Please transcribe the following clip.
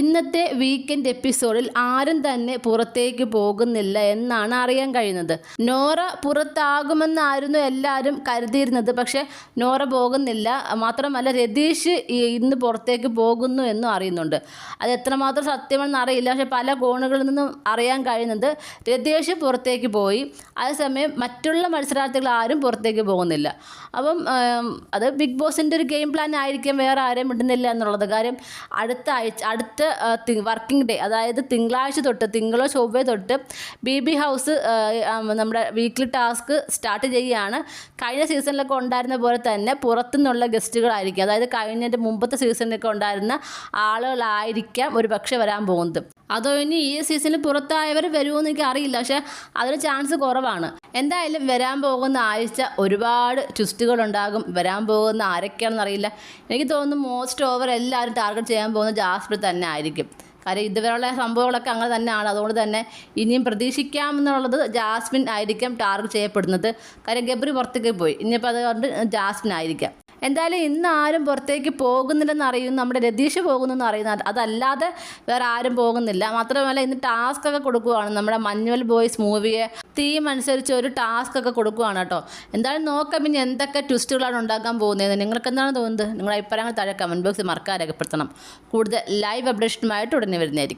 ഇന്നത്തെ വീക്കെൻഡ് എപ്പിസോഡിൽ ആരും തന്നെ പുറത്തേക്ക് പോകുന്നില്ല എന്നാണ് അറിയാൻ കഴിയുന്നത്. നോറ പുറത്താകുമെന്നായിരുന്നു എല്ലാവരും കരുതിയിരുന്നത്. പക്ഷേ നോറ പോകുന്നില്ല. മാത്രമല്ല രതീഷ് ഇന്ന് പുറത്തേക്ക് പോകുന്നു എന്നും അറിയുന്നുണ്ട്. അത് എത്രമാത്രം സത്യമെന്ന് അറിയില്ല. പക്ഷെ പല കോണുകളിൽ നിന്നും അറിയാൻ കഴിയുന്നത് രതീഷ് പുറത്തേക്ക് പോയി. അതേസമയം മറ്റുള്ള മത്സരാർത്ഥികൾ ആരും പുറത്തേക്ക് പോകുന്നില്ല. അപ്പം അത് ബിഗ് ബോസിന്റെ ഒരു ഗെയിം പ്ലാൻ ആയിരിക്കും. വേറെ ആരെയും വിടുന്നില്ല എന്നുള്ളത്. കാര്യം അടുത്ത ആഴ്ച അടുത്ത വർക്കിംഗ് ഡേ അതായത് തിങ്കളാഴ്ച തൊട്ട് തിങ്കളോ ചൊവ്വേ തൊട്ട് ബി ബി ഹൗസ് നമ്മുടെ വീക്ക്ലി ടാസ്ക് സ്റ്റാർട്ട് ചെയ്യുകയാണ്. കഴിഞ്ഞ സീസണിലൊക്കെ ഉണ്ടായിരുന്ന പോലെ തന്നെ പുറത്തുനിന്നുള്ള ഗസ്റ്റുകളായിരിക്കും. അതായത് കഴിഞ്ഞതിന്റെ മുമ്പത്തെ സീസണിലൊക്കെ ഉണ്ടായിരുന്ന ആളുകളായിരിക്കാം ഒരു പക്ഷേ വരാൻ പോകുന്നത്. അതോ ഇനി ഈ സീസണിൽ പുറത്തായവർ വരുമോ എന്ന് എനിക്ക് അറിയില്ല. പക്ഷെ അതിന് ചാൻസ് കുറവാണ്. എന്തായാലും വരാൻ പോകുന്ന ആഴ്ച ഒരുപാട് ട്വിസ്റ്റുകൾ ഉണ്ടാകും. വരാൻ പോകുന്ന ആരൊക്കെയാണെന്ന് അറിയില്ല. എനിക്ക് തോന്നുന്നു മോസ്റ്റ് ഓവർ എല്ലാവരും ടാർഗറ്റ് ചെയ്യാൻ പോകുന്ന ജാസ്പർ തന്നെ ആയിരിക്കും. കാര്യം ഇതുവരെയുള്ള സംഭവങ്ങളൊക്കെ അങ്ങനെ തന്നെയാണ്. അതുകൊണ്ട് തന്നെ ഇനിയും പ്രതീക്ഷിക്കാമെന്നുള്ളത് ജാസ്മിൻ ആയിരിക്കാം ടാർഗറ്റ് ചെയ്യപ്പെടുന്നത്. കാര്യം ഗബ്രി പുറത്തേക്ക് പോയി. ഇനിയിപ്പോൾ അതുകൊണ്ട് ജാസ്മിൻ ആയിരിക്കാം. എന്തായാലും ഇന്ന് ആരും പുറത്തേക്ക് പോകുന്നില്ലെന്ന് അറിയുന്നു നമ്മുടെ രതീഷ് പോകുന്നെന്ന് അറിയുന്ന അതല്ലാതെ വേറെ ആരും പോകുന്നില്ല. മാത്രമല്ല ഇന്ന് ടാസ്ക് ഒക്കെ കൊടുക്കുവാണ്. നമ്മുടെ മഞ്ഞുവൽ ബോയ്സ് മൂവിയെ തീം അനുസരിച്ച് ഒരു ടാസ്ക് ഒക്കെ കൊടുക്കുവാണ് കേട്ടോ. എന്തായാലും നോക്കാം ഇനി എന്തൊക്കെ ട്വിസ്റ്റുകളാണ് ഉണ്ടാക്കാൻ പോകുന്നത് നിങ്ങൾക്ക് എന്താണ് തോന്നുന്നത്? നിങ്ങളുടെ അഭിപ്രായങ്ങൾ താഴെ കമന്റ് ബോക്സിൽ മറക്കാൻ രേഖപ്പെടുത്തണം. കൂടുതൽ ലൈവ് അപ്ഡേഷനുമായിട്ട് ഉടനെ വരുന്നതായിരിക്കും.